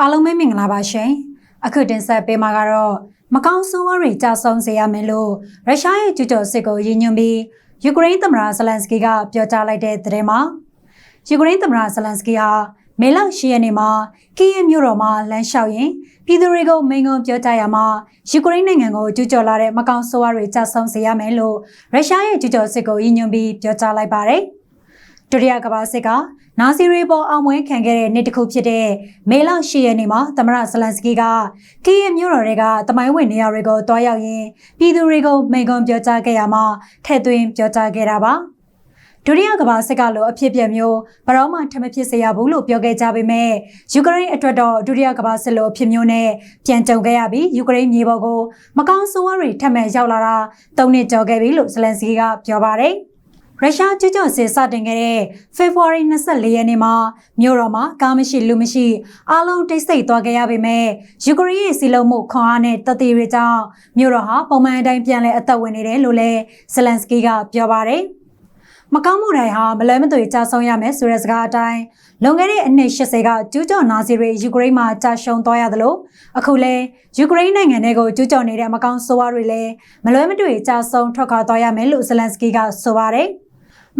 အားလုံးပဲမင်္ဂလာပါရှင်အခုတင်ဆက်ပေးမှာကတော့မကောင်းဆိုးဝါးတွေကြာဆုံးစေရမယ်လို့ရုရှားရဲ့ကျူးကျော်စစ်ကိုရည်ညွှန်းပြီးယူကရိန်းသမ္မတဇလန်စကီကပြောကြားလိုက်တဲ့သတင်းမှာယူကရိန်းသမ္မတဇလန်စကီဟာမေလ10ရက်နေ့မှာကီးယမြို့တော်မှာလမ်းလျှောက်ရင်ပြည်သူတွေကိုမိန့်ခွန်းပြောကြားရမှာယူကရိန်းနိုင်ငံကိုကျူးကျော်လာတဲ့မကောင်းဆိုးဝါးတွေကြာဆုံးစေရမယ်လို့ရုရှားရဲ့ကျူးကျော်စစ်ကိုရည်ညွှန်းပြီးပြောကြားလိုက်ပါတယ် ဒုတိယကမ္ဘာစစ်ကနာဇီရီပေါ်အောင်ပွဲခံခဲ့တဲ့နေ့တစ်ခုဖြစ်တဲ့မေလ10ရက်နေ့မှာသမရဇလန်စကီကကီးယမြို့တော်တွေကတမိုင်းဝင်နေရာတွေကိုတွားရောက်ရင်းပြည်သူတွေကိုမိန့်ခွန်းပြောကြားခဲ့ရမှာထဲ့သွင်းပြောကြားခဲ့တာပါဒုတိယကမ္ဘာစစ်ကလိုအဖြစ်အပျက်မျိုးဘယ်တော့မှထမဖြစ်စေရဘူးလို့ပြောခဲ့ကြပေမဲ့ယူကရိန်းအတွက်တော့ဒုတိယကမ္ဘာစစ်လိုအဖြစ်မျိုးနဲ့ပြန်ကြုံခဲ့ရပြီးယူကရိန်းမြေပေါ်ကိုမကောင်းဆိုးဝါးတွေထပ်မံရောက်လာတာ၃နှစ်ကျော်ခဲ့ပြီလို့ဇလန်စကီကပြောပါတယ် ရုရှားကျူးကျော်စစ်စတင်ခဲ့တဲ့ဖေဖော်ဝါရီ24ရက်နေ့မှာမြို့တော်မှာကားမရှိလူမရှိအားလုံးတိတ်ဆိတ်သွားခဲ့ရပေမဲ့ယူကရိန်းရဲ့စီလုံးမှုခွန်အားနဲ့တတိတွေကြောင့်မြို့တော်ဟာပုံမှန်အတိုင်းပြန်လည်အသက်ဝင်နေတယ်လို့လည်းဇလန်စကီကပြောပါတယ်မကောင်းမှုတိုင်းဟာမလွဲမသွေကြာဆုံးရမယ်ဆိုတဲ့စကားအတိုင်းလွန်ခဲ့တဲ့အနှစ်80ကကျူးကျော်နာဇီတွေယူကရိန်းမှာကြာရှုံးသွားရသလိုအခုလဲယူကရိန်းနိုင်ငံတွေကိုကျူးကျော်နေတဲ့မကောင်းဆိုးဝါးတွေလည်းမလွဲမသွေကြာဆုံးထွက်ခွာသွားရမယ်လို့ဇလန်စကီကဆိုပါတယ်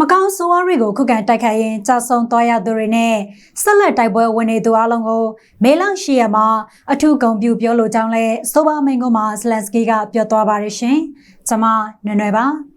မကောင်းဆိုးဝါးတွေကိုခုခံတိုက်ခိုက်ရင်ကြာဆုံးသွားရသူတွေနဲ့ဆက်လက်တိုက်ပွဲဝင်နေသူအလုံးကိုမေလရှိရမှာအထူးဂုဏ်ပြုပြောလိုကြောင်းလဲဆိုဘာမိန်ကုန်းမှာဇလန်စကီကပြောသွားပါတယ်ရှင်။ကျွန်မနွယ်နွယ်ပါ။